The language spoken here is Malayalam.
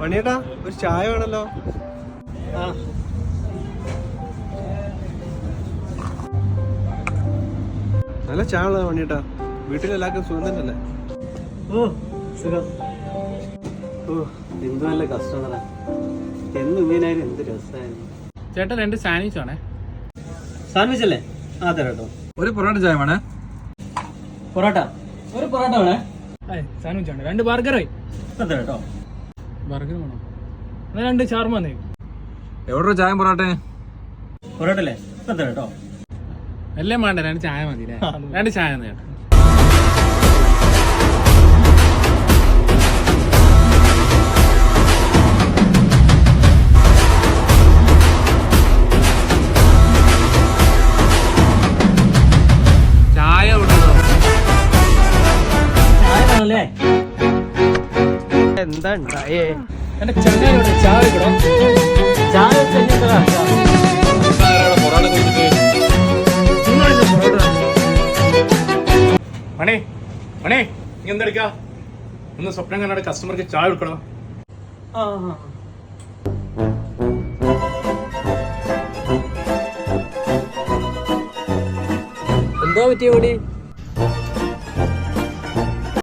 മണിയേട്ടാ ഒരു ചായ വേണല്ലോ. ആ. നല്ല ചായ ഉള്ളത് മണിയേട്ടാ വീട്ടിലെല്ലാവർക്കും സുഖം തന്നെയല്ലേ? ഓ സുഖം. ഓ എന്ത് നല്ല കസ്റ്റമറാ. എന്ന് ഇങ്ങനായാലും എന്ത് രസമായിരുന്നു ചേട്ടൻ രണ്ട് സാൻഡ്വിച്ച് ആണേ സാൻഡ്വിച്ച് അല്ലേ? ആ തരാം കേട്ടോ ഒരു പൊറോട്ട ചായ വേണേ. പൊറോട്ട? ഒരു പൊറോട്ട വേണേ. സാൻഡ്വിച്ച് ആണ് രണ്ട് ബർഗറായി അതെ കേട്ടോ ബർഗർ വേണം? എന്നാ രണ്ട് ചാർമ വന്നേ എവിടെ ചായ പൊറോട്ട? പൊറോട്ടല്ലേ ഇപ്പം കേട്ടോ. എല്ലാം വേണ്ട രണ്ട് ചായ മതി. രണ്ട് ചായ മതി ചേട്ടാ എന്താ ഉണ്ടായേ? എന്റെ ചങ്ങായിയോട് ചായ ചായ മണി മണി നീ എന്തെടുക്കാ ഒന്ന് സ്വപ്നം കണ്ണാട് കസ്റ്റമർക്ക് ചായ കൊടുക്കണോ? എന്തോ പറ്റിയ കൂടി